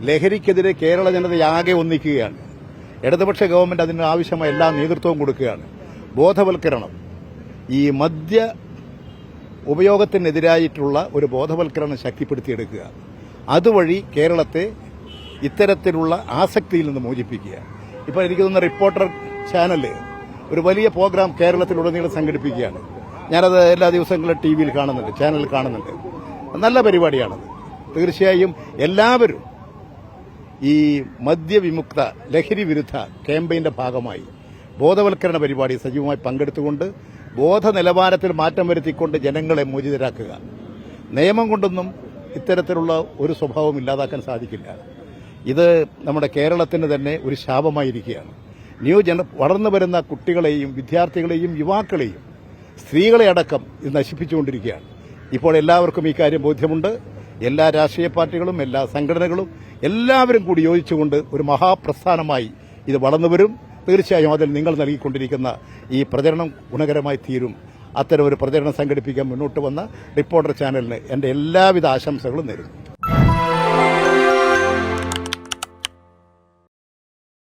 ലഹരിക്കെതിരെ കേരള ജനത ജനതയാകെ ഒന്നിക്കുകയാണ്. ഇടതുപക്ഷ ഗവൺമെന്റ് അതിന് ആവശ്യമായ എല്ലാ നേതൃത്വവും കൊടുക്കുകയാണ്. ബോധവൽക്കരണം. ഈ മദ്യ ഉപയോഗത്തിനെതിരായിട്ടുള്ള ഒരു ബോധവൽക്കരണം ശക്തിപ്പെടുത്തിയെടുക്കുക. അതുവഴി കേരളത്തെ ഇത്തരത്തിലുള്ള ആസക്തിയിൽ നിന്ന് മോചിപ്പിക്കുക. ഇപ്പോൾ എനിക്ക് തോന്നുന്ന റിപ്പോർട്ടർ ചാനൽ ഒരു വലിയ പ്രോഗ്രാം കേരളത്തിലുടനീളം സംഘടിപ്പിക്കുകയാണ്. ഞാനത് എല്ലാ ദിവസങ്ങളും ടി വിയിൽ കാണുന്നുണ്ട് ചാനലിൽ കാണുന്നുണ്ട്. നല്ല പരിപാടിയാണത്. തീർച്ചയായും എല്ലാവരും ഈ മദ്യവിമുക്ത ലഹരി വിരുദ്ധ ക്യാമ്പയിന്റെ ഭാഗമായി ബോധവൽക്കരണ പരിപാടി സജീവമായി പങ്കെടുത്തുകൊണ്ട് ബോധ നിലവാരത്തിൽ മാറ്റം വരുത്തിക്കൊണ്ട് ജനങ്ങളെ മോചിതരാക്കുക. നിയമം കൊണ്ടൊന്നും ഇത്തരത്തിലുള്ള ഒരു സ്വഭാവം ഇല്ലാതാക്കാൻ സാധിക്കില്ല. ഇത് നമ്മുടെ കേരളത്തിന് തന്നെ ഒരു ശാപമായിരിക്കുകയാണ്. ന്യൂ ജന വളർന്നു വരുന്ന കുട്ടികളെയും വിദ്യാർത്ഥികളെയും യുവാക്കളെയും സ്ത്രീകളെ അടക്കം ഇത് നശിപ്പിച്ചുകൊണ്ടിരിക്കുകയാണ്. ഇപ്പോൾ എല്ലാവർക്കും ഈ കാര്യം ബോധ്യമുണ്ട്. എല്ലാ രാഷ്ട്രീയ പാർട്ടികളും എല്ലാ സംഘടനകളും എല്ലാവരും കൂടി യോജിച്ചുകൊണ്ട് ഒരു മഹാപ്രസ്ഥാനമായി ഇത് വളർന്നു വരും. തീർച്ചയായും അതിൽ നിങ്ങൾ നൽകിക്കൊണ്ടിരിക്കുന്ന ഈ പ്രചരണം ഗുണകരമായി തീരും. അത്തരം ഒരു പ്രചരണം സംഘടിപ്പിക്കാൻ മുന്നോട്ട് വന്ന റിപ്പോർട്ടർ ചാനലിന് എന്റെ എല്ലാവിധ ആശംസകളും നേരുന്നു.